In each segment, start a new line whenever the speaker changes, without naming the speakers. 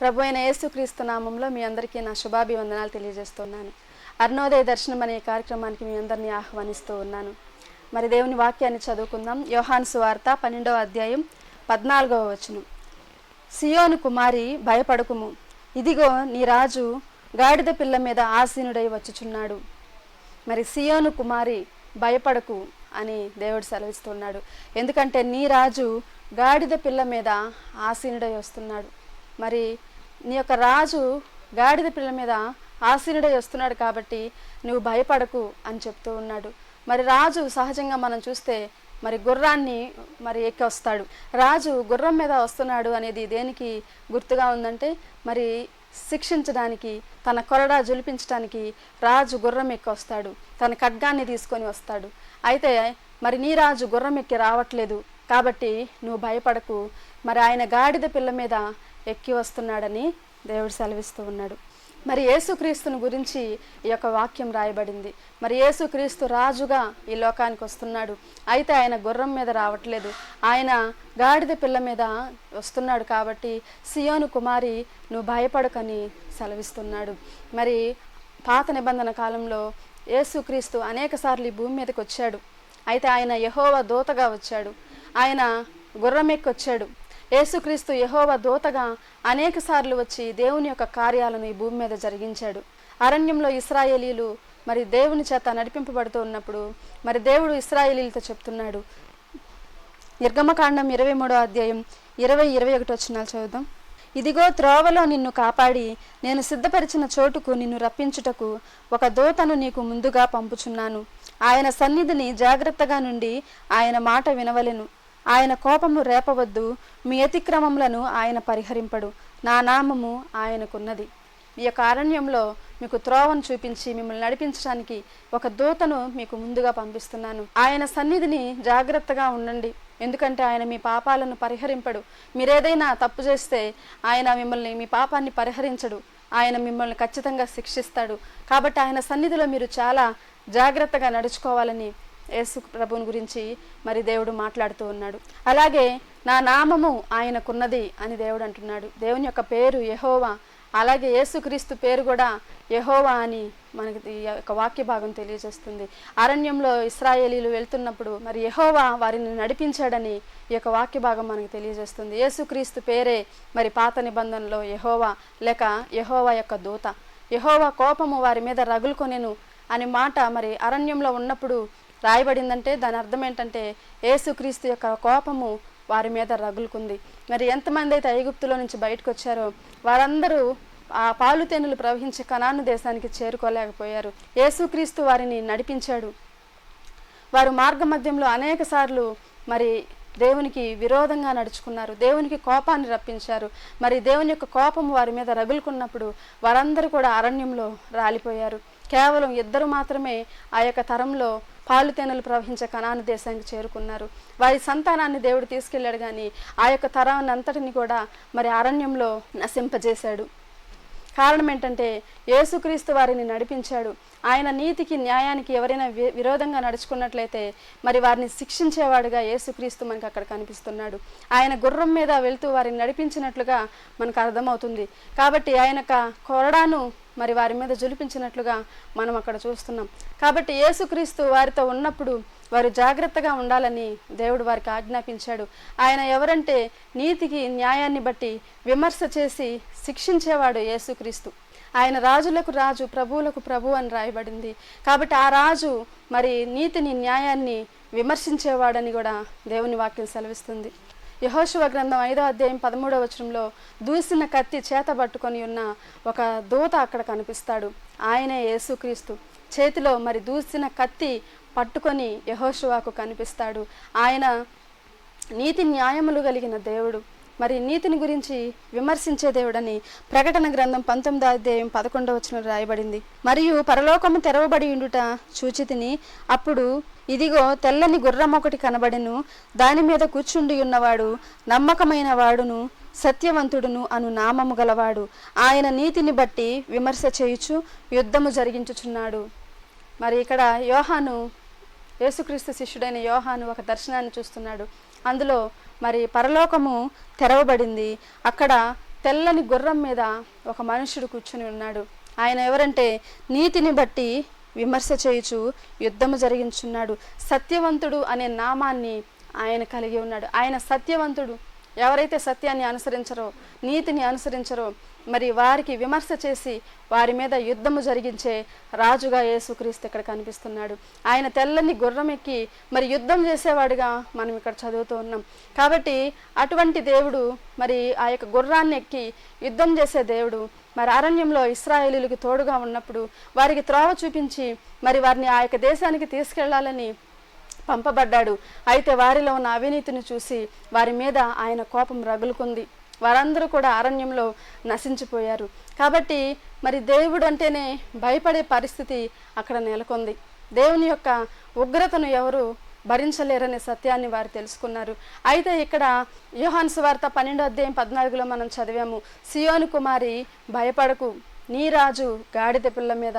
ప్రభు అయిన యేసుక్రీస్తు నామంలో మీ అందరికీ నా శుభాభివందనాలు తెలియజేస్తున్నాను. అరుణోదయ దర్శనం అనే కార్యక్రమానికి మీ అందరినీ ఆహ్వానిస్తూ ఉన్నాను. మరి దేవుని వాక్యాన్ని చదువుకుందాం. యోహాన్ సువార్త పన్నెండవ అధ్యాయం పద్నాలుగవ వచనం. సియోను కుమారి భయపడకుము. ఇదిగో నీ రాజు గాడిద పిల్ల మీద ఆసీనుడై వచ్చుచున్నాడు. మరి సియోను కుమారి భయపడకు అని దేవుడు సెలవిస్తున్నాడు. ఎందుకంటే నీ రాజు గాడిద పిల్ల మీద ఆసీనుడై వస్తున్నాడు. మరి నీ యొక్క రాజు గాడిద పిల్ల మీద ఆసీనుడై వస్తున్నాడు కాబట్టి నువ్వు భయపడకు అని చెప్తూ ఉన్నాడు. మరి రాజు సహజంగా మనం చూస్తే మరి గుర్రాన్ని మరి ఎక్కి వస్తాడు రాజు గుర్రం మీద వస్తున్నాడు అనేది దేనికి గుర్తుగా ఉందంటే మరి శిక్షించడానికి తన కొరడా జులిపించడానికి రాజు గుర్రం ఎక్కి వస్తాడు తన ఖడ్గాన్ని తీసుకొని వస్తాడు. అయితే మరి నీ రాజు గుర్రం ఎక్కి రావట్లేదు కాబట్టి నువ్వు భయపడకు. మరి ఆయన గాడిద పిల్ల మీద ఎక్కి వస్తున్నాడని దేవుడు సెలవిస్తూ ఉన్నాడు. మరి యేసుక్రీస్తుని గురించి ఈ యొక్క వాక్యం రాయబడింది. మరి యేసుక్రీస్తు రాజుగా ఈ లోకానికి వస్తున్నాడు. అయితే ఆయన గుర్రం మీద రావట్లేదు. ఆయన గాడిద పిల్ల మీద వస్తున్నాడు కాబట్టి సియోను కుమారి నువ్వు భయపడకని సెలవిస్తున్నాడు. మరి పాత నిబంధన కాలంలో యేసుక్రీస్తు అనేక సార్లు ఈ భూమి మీదకి వచ్చాడు. అయితే ఆయన యహోవ దూతగా వచ్చాడు. ఆయన గుర్రం ఎక్కి వచ్చాడు యేసుక్రీస్తు యహోవ దూతగా అనేక సార్లు వచ్చి దేవుని యొక్క కార్యాలను ఈ భూమి మీద జరిగించాడు. అరణ్యంలో ఇస్రాయేలీలు మరి దేవుని చేత నడిపింపబడుతూ ఉన్నప్పుడు మరి దేవుడు ఇస్రాయేలీలతో చెప్తున్నాడు. నిర్గమకాండం ఇరవై మూడో అధ్యాయం ఇరవై ఇరవై ఒకటి వచ్చినాలు చదువుదాం. ఇదిగో త్రోవలో నిన్ను కాపాడి నేను సిద్ధపరిచిన చోటుకు నిన్ను రప్పించుటకు ఒక దూతను నీకు ముందుగా పంపుచున్నాను. ఆయన సన్నిధిని జాగ్రత్తగా నుండి ఆయన మాట వినవలెను. ఆయన కోపము రేపవద్దు మీ అతిక్రమములను ఆయన పరిహరింపడు. నా నామము ఆయనకున్నది. ఈ యొక్క అరణ్యంలో మీకు త్రోవను చూపించి మిమ్మల్ని నడిపించడానికి ఒక దూతను మీకు ముందుగా పంపిస్తున్నాను. ఆయన సన్నిధిని జాగ్రత్తగా ఉండండి. ఎందుకంటే ఆయన మీ పాపాలను పరిహరింపడు. మీరేదైనా తప్పు చేస్తే ఆయన మిమ్మల్ని మీ పాపాన్ని పరిహరించడు. ఆయన మిమ్మల్ని ఖచ్చితంగా శిక్షిస్తాడు. కాబట్టి ఆయన సన్నిధిలో మీరు చాలా జాగ్రత్తగా నడుచుకోవాలని యేసు ప్రభుని గురించి మరి దేవుడు మాట్లాడుతూ ఉన్నాడు. అలాగే నా నామము ఆయనకున్నది అని దేవుడు అంటున్నాడు. దేవుని యొక్క పేరు యహోవా. అలాగే యేసుక్రీస్తు పేరు కూడా యహోవా అని మనకి ఈ యొక్క వాక్య భాగం తెలియజేస్తుంది. అరణ్యంలో ఇస్రాయేలీలు వెళ్తున్నప్పుడు మరి యహోవా వారిని నడిపించాడని ఈ యొక్క వాక్య భాగం మనకు తెలియజేస్తుంది. యేసుక్రీస్తు పేరే మరి పాత నిబంధనలో యహోవా లేక యహోవా యొక్క దూత. యహోవా కోపము వారి మీద రగులుకొనెను అనే మాట మరి అరణ్యంలో ఉన్నప్పుడు రాయబడిందంటే దాని అర్థం ఏంటంటే ఏసుక్రీస్తు యొక్క కోపము వారి మీద రగులుకుంది. మరి ఎంతమంది అయితే ఐగుప్తులో నుంచి బయటకు వచ్చారో వారందరూ ఆ పాలు తేనెలు ప్రవహించే కణాను దేశానికి చేరుకోలేకపోయారు. యేసుక్రీస్తు వారిని నడిపించాడు. వారు మార్గ మధ్యంలో అనేక సార్లు మరి దేవునికి విరోధంగా నడుచుకున్నారు. దేవునికి కోపాన్ని రప్పించారు. మరి దేవుని యొక్క కోపం వారి మీద రగులుకున్నప్పుడు వారందరూ కూడా అరణ్యంలో రాలిపోయారు. కేవలం ఇద్దరు మాత్రమే ఆ యొక్క తరంలో పాలు తేనెలు ప్రవహించే కనాను దేశానికి చేరుకున్నారు. వారి సంతానాన్ని దేవుడు తీసుకెళ్ళాడు కానీ ఆ యొక్క తరాన్ని అంతటిని కూడా మరి అరణ్యంలో నశింపజేశాడు. కారణం ఏంటంటే యేసుక్రీస్తు వారిని నడిపించాడు. ఆయన నీతికి న్యాయానికి ఎవరైనా వి- విరోధంగా నడుచుకున్నట్లయితే మరి వారిని శిక్షించేవాడుగా యేసుక్రీస్తు మనకు అక్కడ కనిపిస్తున్నాడు. ఆయన గుర్రం మీద వెళ్తూ వారిని నడిపించినట్లుగా మనకు అర్థమవుతుంది. కాబట్టి ఆయన యొక్క కొరడాను మరి వారి మీద జులిపించినట్లుగా మనం అక్కడ చూస్తున్నాం. కాబట్టి యేసుక్రీస్తు వారితో ఉన్నప్పుడు వారు జాగ్రత్తగా ఉండాలని దేవుడు వారికి ఆజ్ఞాపించాడు. ఆయన ఎవరంటే నీతికి న్యాయాన్ని బట్టి విమర్శ చేసి శిక్షించేవాడు యేసుక్రీస్తు. ఆయన రాజులకు రాజు ప్రభువులకు ప్రభు అని రాయబడింది. కాబట్టి ఆ రాజు మరి నీతిని న్యాయాన్ని విమర్శించేవాడని కూడా దేవుని వాక్యం సెలవిస్తుంది. యహోశివ గ్రంథం ఐదో అధ్యాయం పదమూడవ వచనంలో దూసిన కత్తి చేత పట్టుకొని ఉన్న ఒక దూత అక్కడ కనిపిస్తాడు. ఆయనే యేసుక్రీస్తు. చేతిలో మరి దూసిన కత్తి పట్టుకొని యహోశివాకు కనిపిస్తాడు. ఆయన నీతి న్యాయములు కలిగిన దేవుడు. మరి నీతిని గురించి విమర్శించే దేవుడని ప్రకటన గ్రంథం పంతొమ్మిదో అధ్యాయం పదకొండవ వచ్చిన రాయబడింది. మరియు పరలోకము తెరవబడి ఉండుట చూచితిని అప్పుడు ఇదిగో తెల్లని గుర్రం ఒకటి కనబడెను దాని మీద కూర్చుండి ఉన్నవాడు నమ్మకమైన వాడును సత్యవంతుడును అను నామము గలవాడు. ఆయన నీతిని బట్టి విమర్శ చేయుచు యుద్ధము జరిగించుచున్నాడు. మరి ఇక్కడ యోహాను యేసుక్రీస్తు శిష్యుడైన యోహాను ఒక దర్శనాన్ని చూస్తున్నాడు. అందులో మరి పరలోకము తెరవబడింది. అక్కడ తెల్లని గుర్రం మీద ఒక మనుషుడు కూర్చుని ఉన్నాడు. ఆయన ఎవరంటే నీతిని బట్టి విమర్శ చేయుచు యుద్ధము జరిగించున్నాడు. సత్యవంతుడు అనే నామాన్ని ఆయన కలిగి ఉన్నాడు. ఆయన సత్యవంతుడు ఎవరైతే సత్యాన్ని అనుసరించరో నీతిని అనుసరించరో మరి వారికి విమర్శ చేసి వారి మీద యుద్ధము జరిగించే రాజుగా యేసుక్రీస్తు ఇక్కడ కనిపిస్తున్నాడు. ఆయన తెల్లని గుర్రం ఎక్కి మరి యుద్ధం చేసేవాడిగా మనం ఇక్కడ చదువుతూ ఉన్నాం. కాబట్టి అటువంటి దేవుడు మరి ఆ యొక్క గుర్రాన్ని ఎక్కి యుద్ధం చేసే దేవుడు మరి అరణ్యంలో ఇస్రాయేలీలకు తోడుగా ఉన్నప్పుడు వారికి త్రోవ చూపించి మరి వారిని ఆ యొక్క దేశానికి తీసుకెళ్ళాలని పంపబడ్డాడు. అయితే వారిలో ఉన్న అవినీతిని చూసి వారి మీద ఆయన కోపం రగులుకుంది. వారందరూ కూడా అరణ్యంలో నశించిపోయారు. కాబట్టి మరి దేవుడు అంటేనే భయపడే పరిస్థితి అక్కడ నెలకొంది. దేవుని యొక్క ఉగ్రతను ఎవరు భరించలేరనే సత్యాన్ని వారు తెలుసుకున్నారు. అయితే ఇక్కడ యోహాన్స్ వార్త పన్నెండో అధ్యాయం పద్నాలుగులో మనం చదివాము సియోను కుమారి భయపడకు నీ రాజు గాడిద పిల్ల మీద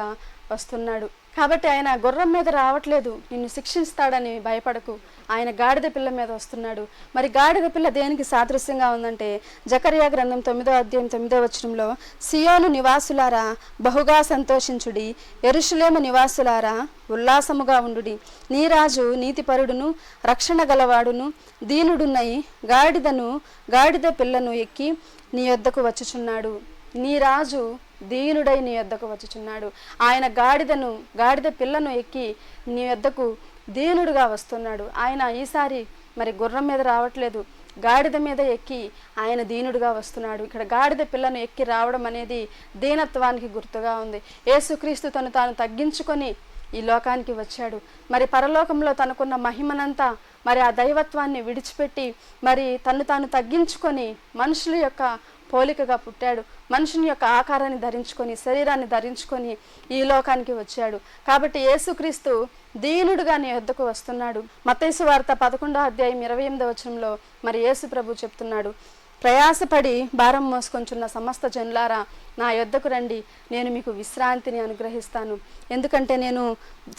వస్తున్నాడు. కాబట్టి ఆయన గుర్రం మీద రావట్లేదు. నిన్ను శిక్షిస్తాడని భయపడకు. ఆయన గాడిద పిల్ల మీద వస్తున్నాడు. మరి గాడిద పిల్ల దేనికి సాదృశ్యంగా ఉందంటే జకర్యా గ్రంథం తొమ్మిదో అధ్యాయం తొమ్మిదో వచనంలో సియోను నివాసులారా బహుగా సంతోషించుడి. ఎరుషులేము నివాసులారా ఉల్లాసముగా ఉండుడి. నీ రాజు నీతిపరుడును రక్షణ గలవాడును దీనుడున్నై గాడిదను గాడిద పిల్లను ఎక్కి నీ యొద్దకు వచ్చుచున్నాడు. నీ రాజు దీనుడై నీ యొద్దకు వచ్చుచున్నాడు. ఆయన గాడిదను గాడిద పిల్లను ఎక్కి నీ యొద్దకు దీనుడుగా వస్తున్నాడు. ఆయన ఈసారి మరి గుర్రం మీద రావట్లేదు. గాడిద మీద ఎక్కి ఆయన దీనుడుగా వస్తున్నాడు. ఇక్కడ గాడిద పిల్లను ఎక్కి రావడం అనేది దీనత్వానికి గుర్తుగా ఉంది. యేసుక్రీస్తు తను తాను తగ్గించుకొని ఈ లోకానికి వచ్చాడు. మరి పరలోకంలో తనకున్న మహిమనంతా మరి ఆ దైవత్వాన్ని విడిచిపెట్టి మరి తను తాను తగ్గించుకొని మనుషుల యొక్క పోలికగా పుట్టాడు. మనుషుని యొక్క ఆకారాన్ని ధరించుకొని శరీరాన్ని ధరించుకొని ఈ లోకానికి వచ్చాడు. కాబట్టి యేసుక్రీస్తు దీనుడుగా నీ వద్దకు వస్తున్నాడు. మతేసు వార్త పదకొండో అధ్యాయం ఇరవై ఎనిమిదో వచనంలో మరి యేసు ప్రభు చెప్తున్నాడు. ప్రయాసపడి భారం మోసుకొంచున్న సమస్త జనులారా నా యొద్దకు రండి. నేను మీకు విశ్రాంతిని అనుగ్రహిస్తాను. ఎందుకంటే నేను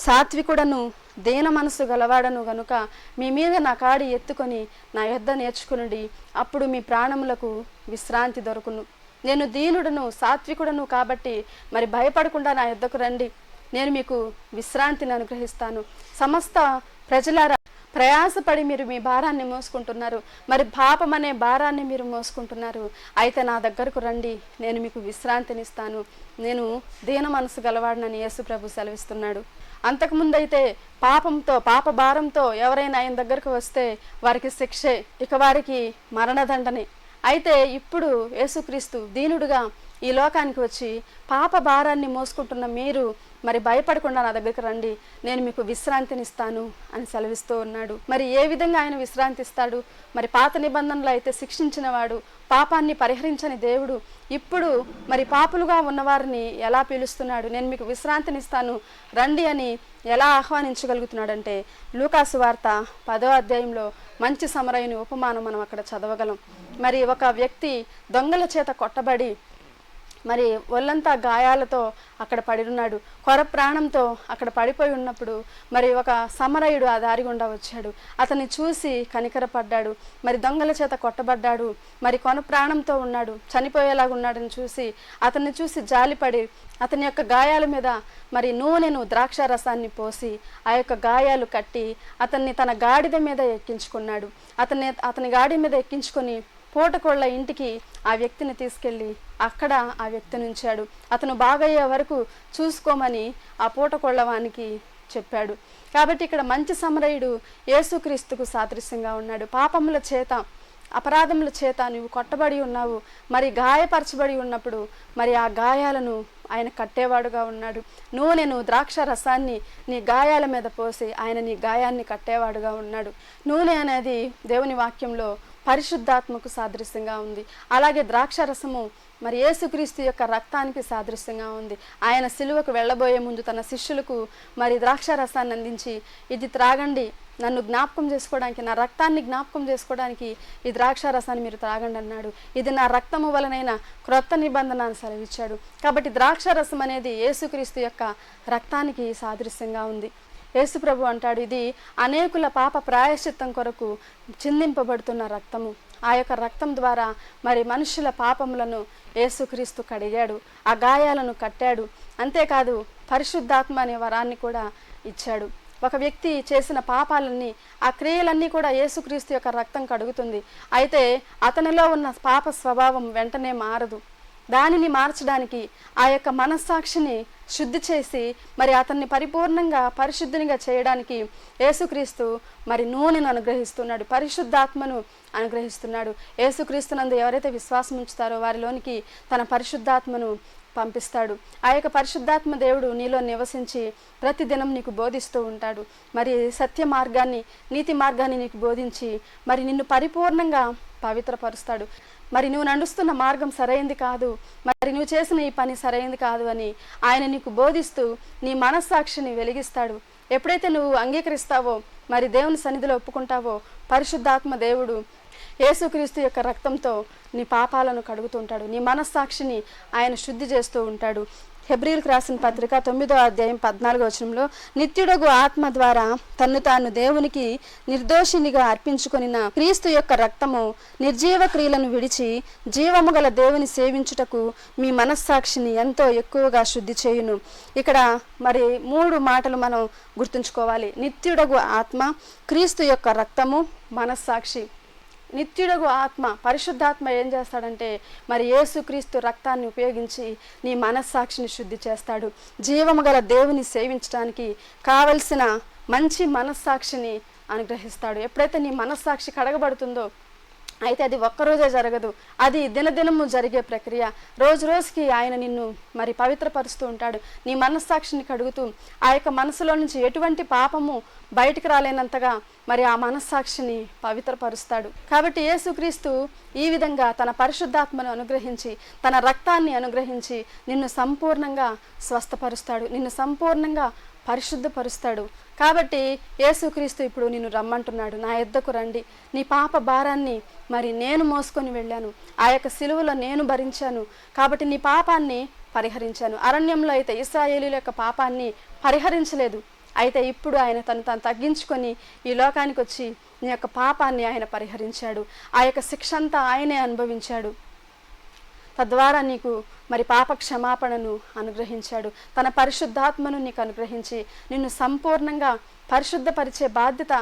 సాత్వికుడను దేన మనసు గలవాడను గనుక మీ మీద నా కాడి ఎత్తుకొని నా యొద్ద నేర్చుకునుడి. అప్పుడు మీ ప్రాణములకు విశ్రాంతి దొరుకును. నేను దీనుడను సాత్వికుడను కాబట్టి మరి భయపడకుండా నా యొద్దకు రండి. నేను మీకు విశ్రాంతిని అనుగ్రహిస్తాను. సమస్త ప్రజలారా ప్రయాసపడి మీరు మీ భారాన్ని మోసుకుంటున్నారు. మరి పాపం అనే భారాన్ని మీరు మోసుకుంటున్నారు. అయితే నా దగ్గరకు రండి. నేను మీకు విశ్రాంతినిస్తాను. నేను దీన మనసు గలవాడినని యేసుప్రభు సెలవిస్తున్నాడు. అంతకుముందైతే పాపంతో పాప భారంతో ఎవరైనా ఆయన దగ్గరకు వస్తే వారికి శిక్షే ఇక వారికి మరణదండనే. అయితే ఇప్పుడు యేసుక్రీస్తు దీనుడుగా ఈ లోకానికి వచ్చి పాప భారాన్ని మోసుకుంటున్న మీరు మరి భయపడకుండా నా దగ్గరికి రండి. నేను మీకు విశ్రాంతినిస్తాను అని సెలవిస్తూ ఉన్నాడు. మరి ఏ విధంగా ఆయన విశ్రాంతిస్తాడు? మరి పాత నిబంధనలు అయితే శిక్షించిన వాడు పాపాన్ని పరిహరించని దేవుడు ఇప్పుడు మరి పాపులుగా ఉన్నవారిని ఎలా పిలుస్తున్నాడు? నేను మీకు విశ్రాంతినిస్తాను రండి అని ఎలా ఆహ్వానించగలుగుతున్నాడంటే లూకాసు వార్త పదో అధ్యాయంలో మంచి సమరయుని ఉపమానం మనం అక్కడ చదవగలం. మరి ఒక వ్యక్తి దొంగల చేత కొట్టబడి మరి ఒళ్ళంతా గాయాలతో అక్కడ పడి ఉన్నాడు కొర ప్రాణంతో అక్కడ పడిపోయి ఉన్నప్పుడు మరి ఒక సమరయుడు ఆ దారి గుండా వచ్చాడు. అతన్ని చూసి కనికరపడ్డాడు. మరి దొంగల చేత కొట్టబడ్డాడు. మరి కొన ప్రాణంతో ఉన్నాడు. చనిపోయేలాగా ఉన్నాడని చూసి అతన్ని చూసి జాలిపడి అతని యొక్క గాయాల మీద మరి నూనెను ద్రాక్ష రసాన్ని పోసి ఆ యొక్క గాయాలు కట్టి అతన్ని తన గాడిద మీద ఎక్కించుకున్నాడు. అతన్ని అతని గాడి మీద ఎక్కించుకొని పూటకోళ్ళ ఇంటికి ఆ వ్యక్తిని తీసుకెళ్ళి అక్కడ ఆ వ్యక్తిని ఉంచాడు. అతను బాగయ్యే వరకు చూసుకోమని ఆ పూటకోళ్ళవానికి చెప్పాడు. కాబట్టి ఇక్కడ మంచి సమరయుడు యేసుక్రీస్తుకు సాదృశ్యంగా ఉన్నాడు. పాపముల చేత అపరాధముల చేత నువ్వు కొట్టబడి ఉన్నావు. మరి గాయపరచబడి ఉన్నప్పుడు మరి ఆ గాయాలను ఆయన కట్టేవాడుగా ఉన్నాడు. నూనెను ద్రాక్ష రసాన్ని నీ గాయాల మీద పోసి ఆయన నీ గాయాన్ని కట్టేవాడుగా ఉన్నాడు. నూనె అనేది దేవుని వాక్యంలో పరిశుద్ధాత్మకు సాదృశ్యంగా ఉంది. అలాగే ద్రాక్ష రసము మరి యేసుక్రీస్తు యొక్క రక్తానికి సాదృశ్యంగా ఉంది. ఆయన సిలువకు వెళ్ళబోయే ముందు తన శిష్యులకు మరి ద్రాక్ష రసాన్ని అందించి ఇది త్రాగండి నన్ను జ్ఞాపకం చేసుకోవడానికి నా రక్తాన్ని జ్ఞాపకం చేసుకోవడానికి ఈ ద్రాక్ష రసాన్ని మీరు త్రాగండి అన్నాడు. ఇది నా రక్తము వలనైన క్రొత్త నిబంధన సెలవిచ్చాడు. కాబట్టి ద్రాక్ష రసం అనేది యేసుక్రీస్తు యొక్క రక్తానికి సాదృశ్యంగా ఉంది. యేసుప్రభు అంటాడు ఇది అనేకుల పాప ప్రాయశ్చిత్తం కొరకు చిందింపబడుతున్న రక్తము. ఆ యొక్క రక్తం ద్వారా మరి మనుషుల పాపములను యేసుక్రీస్తు కడిగాడు ఆ గాయాలను కట్టాడు. అంతేకాదు పరిశుద్ధాత్మ అనే వరాన్ని కూడా ఇచ్చాడు. ఒక వ్యక్తి చేసిన పాపాలన్నీ ఆ క్రియలన్నీ కూడా యేసుక్రీస్తు యొక్క రక్తం కడుగుతుంది. అయితే అతనిలో ఉన్న పాప స్వభావం వెంటనే మారదు. దానిని మార్చడానికి ఆ యొక్క మనస్సాక్షిని శుద్ధి చేసి మరి అతన్ని పరిపూర్ణంగా పరిశుద్ధినిగా చేయడానికి యేసుక్రీస్తు మరి నూనెను అనుగ్రహిస్తున్నాడు పరిశుద్ధాత్మను అనుగ్రహిస్తున్నాడు. యేసుక్రీస్తునందు ఎవరైతే విశ్వాసం ఉంచుతారో వారిలోనికి తన పరిశుద్ధాత్మను పంపిస్తాడు. ఆ యొక్క పరిశుద్ధాత్మ దేవుడు నీలో నివసించి ప్రతిదినం నీకు బోధిస్తూ ఉంటాడు. మరి సత్య మార్గాన్ని నీతి మార్గాన్ని నీకు బోధించి మరి నిన్ను పరిపూర్ణంగా పవిత్రపరుస్తాడు. మరి నువ్వు నడుస్తున్న మార్గం సరైంది కాదు. మరి నువ్వు చేసిన ఈ పని సరైంది కాదు అని ఆయన నీకు బోధిస్తూ నీ మనస్సాక్షిని వెలిగిస్తాడు. ఎప్పుడైతే నువ్వు అంగీకరిస్తావో మరి దేవుని సన్నిధిలో ఒప్పుకుంటావో పరిశుద్ధాత్మ దేవుడు యేసుక్రీస్తు యొక్క రక్తంతో నీ పాపాలను కడుగుతూ ఉంటాడు నీ మనస్సాక్షిని ఆయన శుద్ధి చేస్తూ ఉంటాడు. హెబ్రిల్కి రాసిన పత్రిక తొమ్మిదో అధ్యాయం పద్నాలుగో వచనంలో నిత్యుడగు ఆత్మ ద్వారా తన్ను తాను దేవునికి నిర్దోషినిగా అర్పించుకొనిన క్రీస్తు యొక్క రక్తము నిర్జీవ క్రియలను విడిచి జీవము గల దేవుని సేవించుటకు మీ మనస్సాక్షిని ఎంతో ఎక్కువగా శుద్ధి చేయును. ఇక్కడ మరి మూడు మాటలు మనం గుర్తుంచుకోవాలి. నిత్యుడగు ఆత్మ క్రీస్తు యొక్క రక్తము మనస్సాక్షి. నిత్యుడగు ఆత్మ పరిశుద్ధాత్మ ఏం చేస్తాడంటే మరి యేసుక్రీస్తు రక్తాన్ని ఉపయోగించి నీ మనస్సాక్షిని శుద్ధి చేస్తాడు. జీవము గల దేవుని సేవించడానికి కావలసిన మంచి మనస్సాక్షిని అనుగ్రహిస్తాడు. ఎప్పుడైతే నీ మనస్సాక్షి కడగబడుతుందో అయితే అది ఒక్కరోజే జరగదు. అది దినదినము జరిగే ప్రక్రియ. రోజు రోజుకి ఆయన నిన్ను మరి పవిత్రపరుస్తూ ఉంటాడు. నీ మనస్సాక్షిని కడుగుతూ ఆ యొక్క మనసులో నుంచి ఎటువంటి పాపము బయటకు రాలేనంతగా మరి ఆ మనస్సాక్షిని పవిత్రపరుస్తాడు. కాబట్టి యేసుక్రీస్తు ఈ విధంగా తన పరిశుద్ధాత్మను అనుగ్రహించి తన రక్తాన్ని అనుగ్రహించి నిన్ను సంపూర్ణంగా స్వస్థపరుస్తాడు. నిన్ను సంపూర్ణంగా పరిశుద్ధపరుస్తాడు. కాబట్టి యేసుక్రీస్తు ఇప్పుడు నిన్ను రమ్మంటున్నాడు. నా ఎద్దకు రండి. నీ పాప భారాన్ని మరి నేను మోసుకొని వెళ్ళాను. ఆ యొక్క సిలువలో నేను భరించాను. కాబట్టి నీ పాపాన్ని పరిహరించాను. అరణ్యంలో అయితే ఇస్రాయేలీల యొక్క పాపాన్ని పరిహరించలేదు. అయితే ఇప్పుడు ఆయన తను తను తగ్గించుకొని ఈ లోకానికి వచ్చి నీ యొక్క పాపాన్ని ఆయన పరిహరించాడు. ఆ యొక్క శిక్ష అంతా ఆయనే అనుభవించాడు. తద్వారా నీకు మరి పాప క్షమాపణను అనుగ్రహించాడు. తన పరిశుద్ధాత్మను నీకు అనుగ్రహించి నిన్ను సంపూర్ణంగా పరిశుద్ధపరిచే బాధ్యత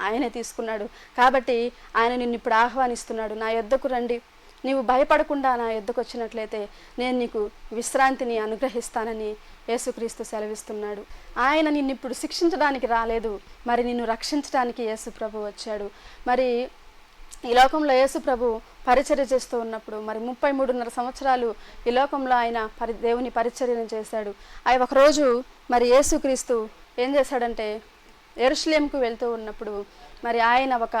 ఆయనే తీసుకున్నాడు. కాబట్టి ఆయన నిన్ను ఇప్పుడు ఆహ్వానిస్తున్నాడు. నా యొద్దకు రండి. నీవు భయపడకుండా నా యొద్దకు వచ్చినట్లయితే నేను నీకు విశ్రాంతిని అనుగ్రహిస్తానని యేసుక్రీస్తు సెలవిస్తున్నాడు. ఆయన నిన్ను ఇప్పుడు శిక్షించడానికి రాలేదు. మరి నిన్ను రక్షించడానికి యేసు ప్రభు వచ్చాడు. మరి ఈ లోకంలో యేసు ప్రభు పరిచర్య చేస్తూ ఉన్నప్పుడు మరి ముప్పై మూడున్నర సంవత్సరాలు ఈ లోకంలో ఆయన పరి దేవుని పరిచర్యను చేశాడు. ఆయన ఒకరోజు మరి యేసుక్రీస్తు ఏం చేశాడంటే ఎరుషులేంకు వెళ్తూ ఉన్నప్పుడు మరి ఆయన ఒక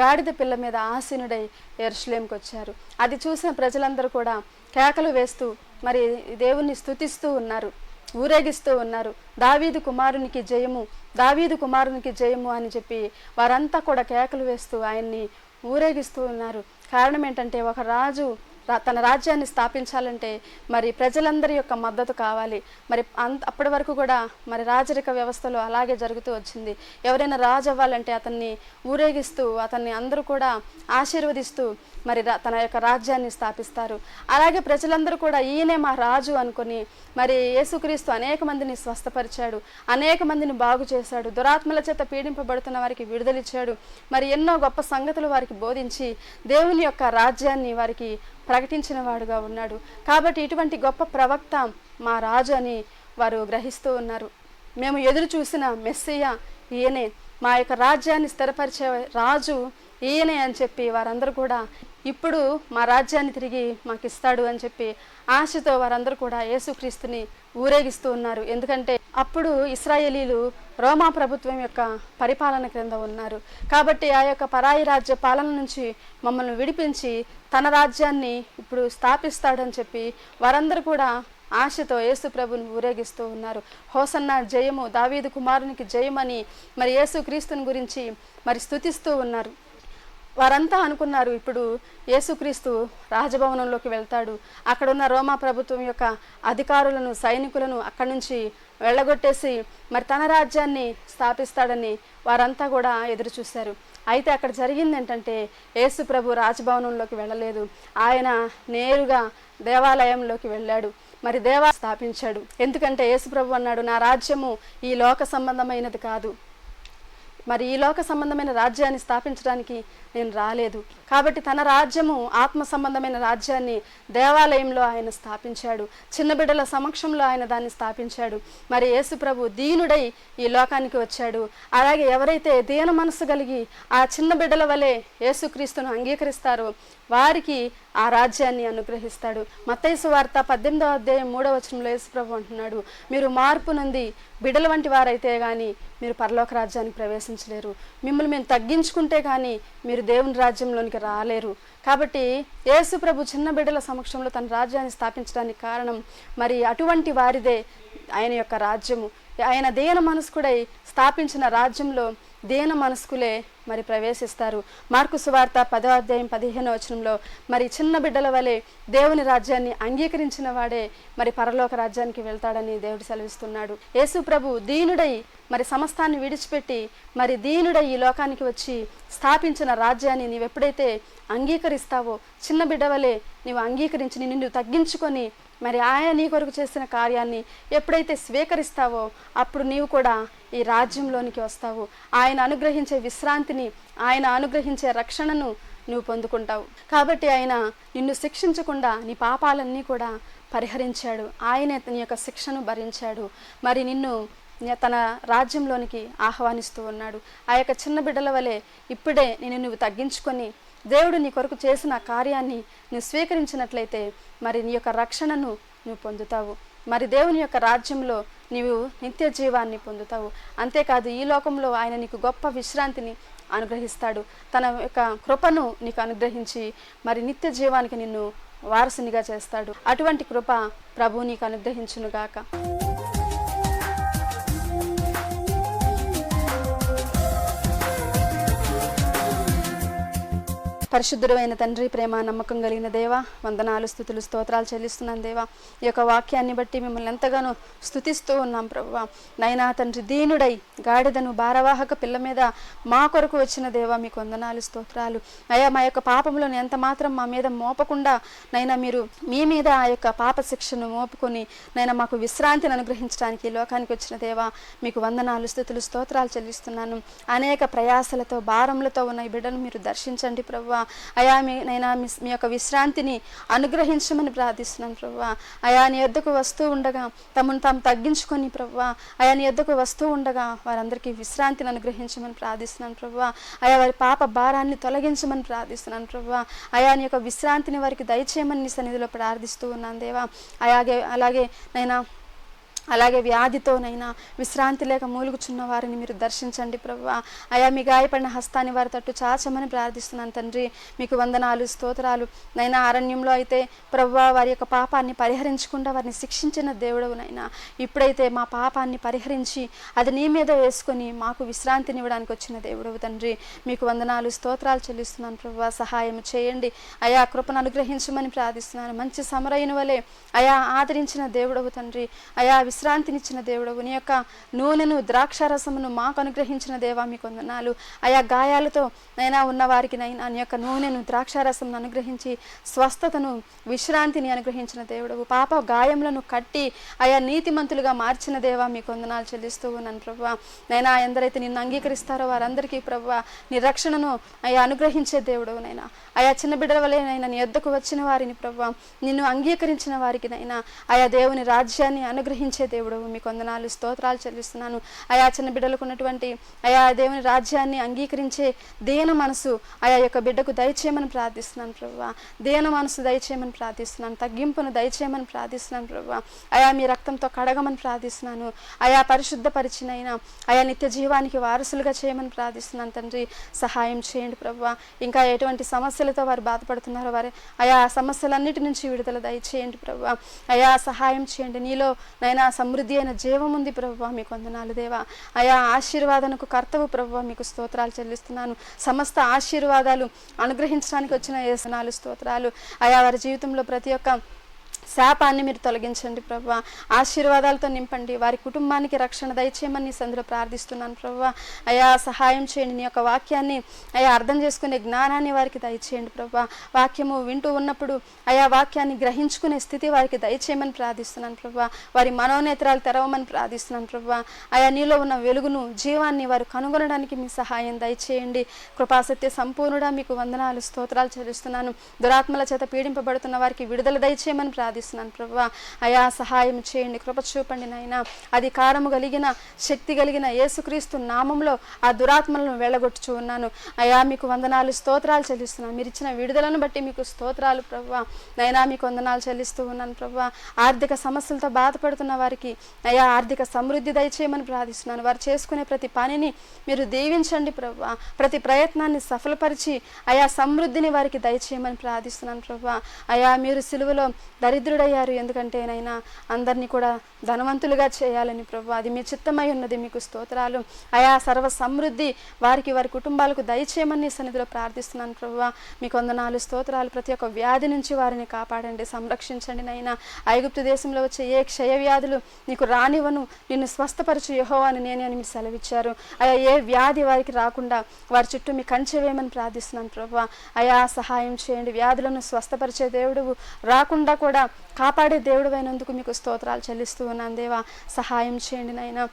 గాడిద పిల్ల మీద ఆసీనుడై ఎరుషులేంకి వచ్చారు. అది చూసిన ప్రజలందరూ కూడా కేకలు వేస్తూ మరి దేవుణ్ణి స్థుతిస్తూ ఉన్నారు ఊరేగిస్తూ ఉన్నారు. దావీదు కుమారునికి జయము దావీదు కుమారునికి జయము అని చెప్పి వారంతా కూడా కేకలు వేస్తూ ఆయన్ని ఊరేగిస్తూ ఉన్నారు. కారణం ఏంటంటే ఒక రాజు తన రాజ్యాన్ని స్థాపించాలంటే మరి ప్రజలందరి యొక్క మద్దతు కావాలి. మరి అంత అప్పటి వరకు కూడా మరి రాజరిక వ్యవస్థలో అలాగే జరుగుతూ వచ్చింది. ఎవరైనా రాజు అవ్వాలంటే అతన్ని ఊరేగిస్తూ అతన్ని అందరూ కూడా ఆశీర్వదిస్తూ మరి రా- తన యొక్క రాజ్యాన్ని స్థాపిస్తారు. అలాగే ప్రజలందరూ కూడా ఈయనే మా రాజు అనుకొని మరి యేసుక్రీస్తు అనేక మందిని స్వస్థపరిచాడు. అనేక మందిని బాగు చేశాడు. దురాత్మల చేత పీడింపబడుతున్న వారికి విడుదలిచ్చాడు. మరి ఎన్నో గొప్ప సంగతులు వారికి బోధించి దేవుని యొక్క రాజ్యాన్ని వారికి ప్రకటించిన వాడుగా ఉన్నాడు. కాబట్టి ఇటువంటి గొప్ప ప్రవక్త మా రాజు అని వారు గ్రహిస్తూ ఉన్నారు. మేము ఎదురు చూసిన మెస్సియ ఈయనే. మా యొక్క రాజ్యాన్ని స్థిరపరిచే రాజు ఈయనే అని చెప్పి వారందరూ కూడా ఇప్పుడు మా రాజ్యాన్ని తిరిగి మాకు ఇస్తాడు అని చెప్పి ఆశతో వారందరూ కూడా యేసుక్రీస్తుని ఊరేగిస్తూ ఉన్నారు. ఎందుకంటే అప్పుడు ఇస్రాయేలీలు రోమా ప్రభుత్వం యొక్క పరిపాలన క్రింద ఉన్నారు. కాబట్టి ఆ యొక్క పరాయి రాజ్య పాలన నుంచి మమ్మల్ని విడిపించి తన రాజ్యాన్ని ఇప్పుడు స్థాపిస్తాడని చెప్పి వారందరూ కూడా ఆశతో యేసు ప్రభుని ఊరేగిస్తూ ఉన్నారు. హోసన్న జయము దావీదు కుమారునికి జయమని మరి యేసు క్రీస్తుని గురించి మరి స్తుతిస్తూ ఉన్నారు. వారంతా అనుకున్నారు ఇప్పుడు యేసుక్రీస్తు రాజభవనంలోకి వెళ్తాడు. అక్కడున్న రోమా ప్రభుత్వం యొక్క అధికారులను సైనికులను అక్కడి నుంచి వెళ్ళగొట్టేసి మరి తన రాజ్యాన్ని స్థాపిస్తాడని వారంతా కూడా ఎదురుచూశారు. అయితే అక్కడ జరిగింది ఏంటంటే యేసు ప్రభు రాజభవనంలోకి వెళ్ళలేదు. ఆయన నేరుగా దేవాలయంలోకి వెళ్ళాడు. మరి దేవా స్థాపించాడు. ఎందుకంటే యేసు ప్రభు అన్నాడు నా రాజ్యము ఈ లోక సంబంధమైనది కాదు. మరి ఈ లోక సంబంధమైన రాజ్యాన్ని స్థాపించడానికి నేను రాలేదు. కాబట్టి తన రాజ్యము ఆత్మ సంబంధమైన రాజ్యాన్ని దేవాలయంలో ఆయన స్థాపించాడు. చిన్న బిడ్డల సమక్షంలో ఆయన దాన్ని స్థాపించాడు. మరి యేసుప్రభు దీనుడై ఈ లోకానికి వచ్చాడు. అలాగే ఎవరైతే దీన మనసు కలిగి ఆ చిన్న బిడ్డల వలె యేసుక్రీస్తును అంగీకరిస్తారో వారికి ఆ రాజ్యాన్ని అనుగ్రహిస్తాడు. మత్తైసు వార్త పద్దెనిమిదవ అధ్యాయం మూడవ వచనంలో యేసుప్రభు అంటున్నాడు మీరు మార్పు నుండి బిడల వంటి వారైతే కానీ మీరు పరలోక రాజ్యానికి ప్రవేశించలేరు. మిమ్మల్ని మేము తగ్గించుకుంటే కానీ మీరు దేవుని రాజ్యంలోనికి రాలేరు. కాబట్టి యేసుప్రభు చిన్న బిడ్డల సమక్షంలో తన రాజ్యాన్ని స్థాపించడానికి కారణం మరి అటువంటి వారిదే ఆయన యొక్క రాజ్యము. ఆయన దేన మనసుకుడై స్థాపించిన రాజ్యంలో దేన మనస్కులే మరి ప్రవేశిస్తారు. మార్కు సువార్త పదో అధ్యాయం పదిహేను వచనంలో మరి చిన్న బిడ్డల వలె దేవుని రాజ్యాన్ని అంగీకరించిన వాడే మరి పరలోక రాజ్యానికి వెళ్తాడని దేవుడు సెలవిస్తున్నాడు. యేసు ప్రభు దీనుడై మరి సమస్తాన్ని విడిచిపెట్టి మరి దీనుడై ఈ లోకానికి వచ్చి స్థాపించిన రాజ్యాన్ని నీవు ఎప్పుడైతే అంగీకరిస్తావో చిన్న బిడ్డవలే నీవు అంగీకరించి నిన్ను తగ్గించుకొని మరి ఆయన నీ కొరకు చేసిన కార్యాన్ని ఎప్పుడైతే స్వీకరిస్తావో అప్పుడు నీవు కూడా ఈ రాజ్యంలోనికి వస్తావు. ఆయన అనుగ్రహించే విశ్రాంతిని ఆయన అనుగ్రహించే రక్షణను నువ్వు పొందుకుంటావు. కాబట్టి ఆయన నిన్ను శిక్షించకుండా నీ పాపాలన్నీ కూడా పరిహరించాడు. ఆయనే నీ యొక్క శిక్షను భరించాడు. మరి నిన్ను తన రాజ్యంలోనికి ఆహ్వానిస్తూ ఉన్నాడు. ఆ యొక్క చిన్న బిడ్డల వలె ఇప్పుడే నేను నువ్వు తగ్గించుకొని దేవుడు నీ కొరకు చేసిన కార్యాన్ని నువ్వు స్వీకరించినట్లయితే మరి నీ యొక్క రక్షణను నువ్వు పొందుతావు. మరి దేవుని యొక్క రాజ్యంలో నీవు నిత్య జీవాన్ని పొందుతావు. అంతేకాదు ఈ లోకంలో ఆయన నీకు గొప్ప విశ్రాంతిని అనుగ్రహిస్తాడు. తన యొక్క కృపను నీకు అనుగ్రహించి మరి నిత్య జీవానికి నిన్ను వారసునిగా చేస్తాడు. అటువంటి కృప ప్రభు నీకు అనుగ్రహించునుగాక. పరిశుద్ధుడు తండ్రి ప్రేమ నమ్మకం కలిగిన దేవా వందనాలు స్థుతులు స్తోత్రాలు చెల్లిస్తున్నాను దేవా. ఈ యొక్క వాక్యాన్ని బట్టి మిమ్మల్ని ఎంతగానో స్థుతిస్తూ ఉన్నాం ప్రభు నైనా తండ్రి దీనుడై గాడిదను భారవాహక పిల్ల మీద మా కొరకు వచ్చిన దేవా మీకు వందనాలు స్తోత్రాలు. అయ్యా మా యొక్క పాపములను ఎంత మాత్రం మా మీద మోపకుండా నైనా మీరు మీ మీద ఆ యొక్క పాప శిక్షను మోపుకొని నైనా మాకు విశ్రాంతిని అనుగ్రహించడానికి ఈ లోకానికి వచ్చిన దేవా మీకు వందనాలు స్థుతులు స్తోత్రాలు చెల్లిస్తున్నాను. అనేక ప్రయాసలతో భారములతో ఉన్న ఈ బిడ్డను మీరు దర్శించండి ప్రభు అయా మీ నైనా మీ మీ యొక్క విశ్రాంతిని అనుగ్రహించమని ప్రార్థిస్తున్నాను ప్రభు. అయా నీ యొద్దకు వస్తూ ఉండగా తమను తాము తగ్గించుకొని ప్రభు. అయా నీ యొద్దకు వస్తూ ఉండగా వారందరికీ విశ్రాంతిని అనుగ్రహించమని ప్రార్థిస్తున్నాను ప్రభు. అయా వారి పాప భారాన్ని తొలగించమని ప్రార్థిస్తున్నాను ప్రభు. అయా నీ యొక్క విశ్రాంతిని వారికి దయచేయమని నీ సన్నిధిలో ప్రార్థిస్తూ ఉన్నాను దేవా. అలాగే అలాగే నైనా అలాగే వ్యాధితోనైనా విశ్రాంతి లేక మూలుగుచున్న వారిని మీరు దర్శించండి ప్రభు అయా మీ గాయపడిన హస్తాన్ని వారి తట్టు చాచమని ప్రార్థిస్తున్నాను తండ్రి. మీకు వందనాలు స్తోత్రాలు. నైనా అరణ్యంలో అయితే ప్రభు వారి యొక్క పాపాన్ని పరిహరించకుండా వారిని శిక్షించిన దేవుడవు నైనా ఇప్పుడైతే మా పాపాన్ని పరిహరించి అది నీ మీద వేసుకొని మాకు విశ్రాంతిని ఇవ్వడానికి వచ్చిన దేవుడవు తండ్రి. మీకు వందనాలు స్తోత్రాలు చెల్లిస్తున్నాను ప్రభు సహాయం చేయండి. అయా కృపను అనుగ్రహించమని ప్రార్థిస్తున్నాను. మంచి సమరైన వలె అయా ఆదరించిన దేవుడవు తండ్రి. అయా విశ్రాంతినిచ్చిన దేవుడవు. నీ యొక్క నూనెను ద్రాక్షారసమును మాకు అనుగ్రహించిన దేవా మీకు వందనాలు ఆయా గాయాలతో నైనా ఉన్న వారికి నైనా నీ యొక్క నూనెను ద్రాక్షారసమును అనుగ్రహించి స్వస్థతను విశ్రాంతిని అనుగ్రహించిన దేవుడవు. పాప గాయములను కట్టి ఆయా నీతిమంతులుగా మార్చిన దేవా మీకు వందనాలు చెల్లిస్తూ ఉన్నాను ప్రభు నైనా ఎందరైతే నిన్ను అంగీకరిస్తారో వారందరికీ ప్రభు నీ రక్షణను అయా అనుగ్రహించే దేవుడవు నైనా. ఆయా చిన్న బిడ్డల వలెనైనా నీ ఎద్దకు వచ్చిన వారిని ప్రభు నిన్ను అంగీకరించిన వారికి నైనా. ఆయా దేవుని రాజ్యాన్ని అనుగ్రహించే దేవుడు మీకు వందనాలు స్తోత్రాలు చెల్లిస్తున్నాను. ఆయా చిన్న బిడ్డలకు ఉన్నటువంటి ఆయా దేవుని రాజ్యాన్ని అంగీకరించే దేన మనసు ఆయా యొక్క బిడ్డకు దయచేయమని ప్రార్థిస్తున్నాను ప్రభు దేన మనసు దయచేయమని ప్రార్థిస్తున్నాను. తగ్గింపును దయచేయమని ప్రార్థిస్తున్నాను ప్రభు ఆయా మీ రక్తంతో కడగమని ప్రార్థిస్తున్నాను. ఆయా పరిశుద్ధపరిచినైన ఆయా నిత్య జీవానికి వారసులుగా చేయమని ప్రార్థిస్తున్నాను తండ్రి. సహాయం చేయండి ప్రభు ఇంకా ఎటువంటి సమస్యలతో వారు బాధపడుతున్నారో వారి ఆయా సమస్యలన్నిటి నుంచి విడుదల దయచేయండి ప్రభు అయా సహాయం చేయండి. నీలో నైనా సమృద్ధి అయిన జీవం ఉంది ప్రభు మీకు వందనాలు దేవా. అయా ఆశీర్వాదనకు కర్తవు ప్రభు మీకు స్తోత్రాలు చెల్లిస్తున్నాను. సమస్త ఆశీర్వాదాలు అనుగ్రహించడానికి వచ్చిన ఏసనాలు స్తోత్రాలు. అయా వారి జీవితంలో ప్రతి ఒక్క శాపాన్ని మీరు తొలగించండి ప్రభా. ఆశీర్వాదాలతో నింపండి. వారి కుటుంబానికి రక్షణ దయచేయమని నీ సందులో ప్రార్థిస్తున్నాను ప్రభా. అయా సహాయం చేయండి. నీ యొక్క వాక్యాన్ని అయా అర్థం చేసుకునే జ్ఞానాన్ని వారికి దయచేయండి ప్రభా. వాక్యము వింటూ ఉన్నప్పుడు అయా వాక్యాన్ని గ్రహించుకునే స్థితి వారికి దయచేయమని ప్రార్థిస్తున్నాను ప్రభా. వారి మనోనేత్రాలు తెరవమని ప్రార్థిస్తున్నాను ప్రభా. అయా నీలో ఉన్న వెలుగును జీవాన్ని వారు కనుగొనడానికి మీ సహాయం దయచేయండి. కృపాసత్య సంపూర్ణుడా మీకు వందనాలు స్తోత్రాలు చెల్లిస్తున్నాను. దురాత్మల చేత పీడింపబడుతున్న వారికి విడుదల దయచేయమని ప్రార్థిస్తున్నాను ప్రభా. అయా సహాయం చేయండి కృప చూపండి నాయన. అధికారము కలిగిన శక్తి కలిగిన యేసుక్రీస్తు నామంలో ఆ దురాత్మలను వెళ్ళగొట్టుచు ఉన్నాను. అయా మీకు వందనాలు స్తోత్రాలు చెల్లిస్తున్నాను. మీరు ఇచ్చిన విడుదలను బట్టి మీకు స్తోత్రాలు ప్రభా. నైనా మీకు వందనాలు చెల్లిస్తూ ఉన్నాను ప్రభా. ఆర్థిక సమస్యలతో బాధపడుతున్న వారికి అయా ఆర్థిక సమృద్ధి దయచేయమని ప్రార్థిస్తున్నాను. వారు చేసుకునే ప్రతి పనిని మీరు దీవించండి ప్రభా. ప్రతి ప్రయత్నాన్ని సఫలపరిచి అయా సమృద్ధిని వారికి దయచేయమని ప్రార్థిస్తున్నాను ప్రభా. అయా మీరు సిలువలో దరిద్రుడయ్యారు. ఎందుకంటే నైనా అందరినీ కూడా ధనవంతులుగా చేయాలని ప్రభు అది మీ చిత్తమై ఉన్నది మీకు స్తోత్రాలు. అయా సర్వ సమృద్ధి వారికి వారి కుటుంబాలకు దయచేయమని సన్నిధిలో ప్రార్థిస్తున్నాను ప్రభు. మీకు వందనాలు స్తోత్రాలు. ప్రతి ఒక్క వ్యాధి నుంచి వారిని కాపాడండి సంరక్షించండి నైనా ఐగుప్తు దేశంలో వచ్చే ఏ క్షయ వ్యాధులు నీకు రానివను నిన్ను స్వస్థపరచు యహో అని నేనే అని మీరు సెలవిచ్చారు. అయా ఏ వ్యాధి వారికి రాకుండా వారి చుట్టూ మీ కంచె వేయమని ప్రార్థిస్తున్నాను ప్రభు. అయా సహాయం చేయండి. వ్యాధులను స్వస్థపరిచే దేవుడు రాకుండా కూడా కాపాడే దేవుడు అయినందుకు మీకు స్తోత్రాలు చెల్లిస్తూ ఉన్నాను దేవా సహాయం చేయండి నాయనా.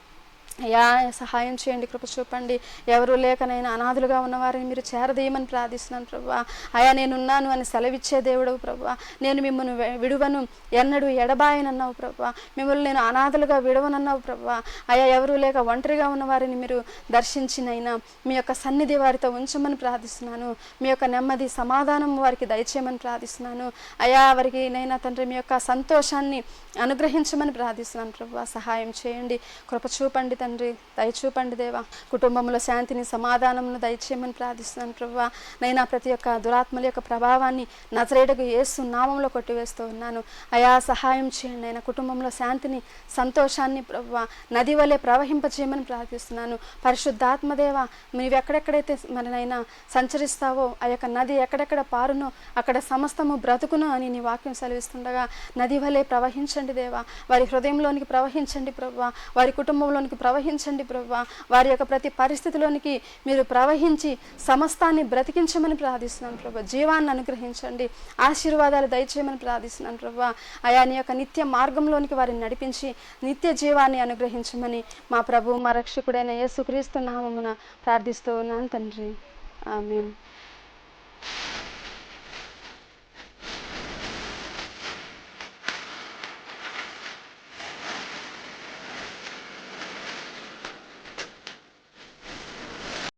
అయ్యా సహాయం చేయండి కృప చూపండి. ఎవరు లేకనైనా అనాథులుగా ఉన్నవారిని మీరు చేరదీయమని ప్రార్థిస్తున్నాను ప్రభా. అయా నేనున్నాను అని సెలవిచ్చే దేవుడవు ప్రభా. నేను మిమ్మల్ని విడువను ఎన్నడు ఎడబాయనన్నావు ప్రభా. మిమ్మల్ని నేను అనాథలుగా విడవనన్నావు ప్రభా. అయా ఎవరు లేక ఒంటరిగా ఉన్న వారిని మీరు దర్శించినైనా మీ యొక్క సన్నిధి వారితో ఉంచమని ప్రార్థిస్తున్నాను. మీ యొక్క నెమ్మది సమాధానం వారికి దయచేయమని ప్రార్థిస్తున్నాను. అయా వారికి నైనా తండ్రి మీ యొక్క సంతోషాన్ని అనుగ్రహించమని ప్రార్థిస్తున్నాను ప్రభా. సహాయం చేయండి కృప చూపండి తండ్రి. దయ చూపండి దేవా. కుటుంబంలో శాంతిని సమాధానమును దయచేయమని ప్రార్థిస్తున్నాను ప్రభా నైనా ప్రతి ఒక్క దురాత్మల యొక్క ప్రభావాన్ని నజరేడకు ఏసు నామంలో కొట్టివేస్తూ ఉన్నాను. అయా సహాయం చేయండి. అయినా కుటుంబంలో శాంతిని సంతోషాన్ని ప్రభావ నది వలె ప్రవహింపజేయమని ప్రార్థిస్తున్నాను. పరిశుద్ధాత్మదేవ నీవు ఎక్కడెక్కడైతే మరినైనా సంచరిస్తావో ఆ యొక్క నది ఎక్కడెక్కడ పారునో అక్కడ సమస్తము బ్రతుకును అని నీ వాక్యం సెలవిస్తుండగా నది వలె ప్రవహించండి దేవా. వారి హృదయంలోనికి ప్రవహించండి ప్రభా వారి కుటుంబంలోనికి ప్రవహించండి ప్రభా. వారి యొక్క ప్రతి పరిస్థితిలోనికి మీరు ప్రవహించి సమస్తాన్ని బ్రతికించమని ప్రార్థిస్తున్నాను ప్రభా. జీవాన్ని అనుగ్రహించండి. ఆశీర్వాదాలు దయచేయమని ప్రార్థిస్తున్నాను ప్రభా. అయా నీ యొక్క నిత్య మార్గంలోనికి వారిని నడిపించి నిత్య జీవాన్ని అనుగ్రహించమని మా ప్రభు మా రక్షకుడైన యేసుక్రీస్తు నామమున ప్రార్థిస్తూ ఉన్నాను తండ్రి. ఆమెన్.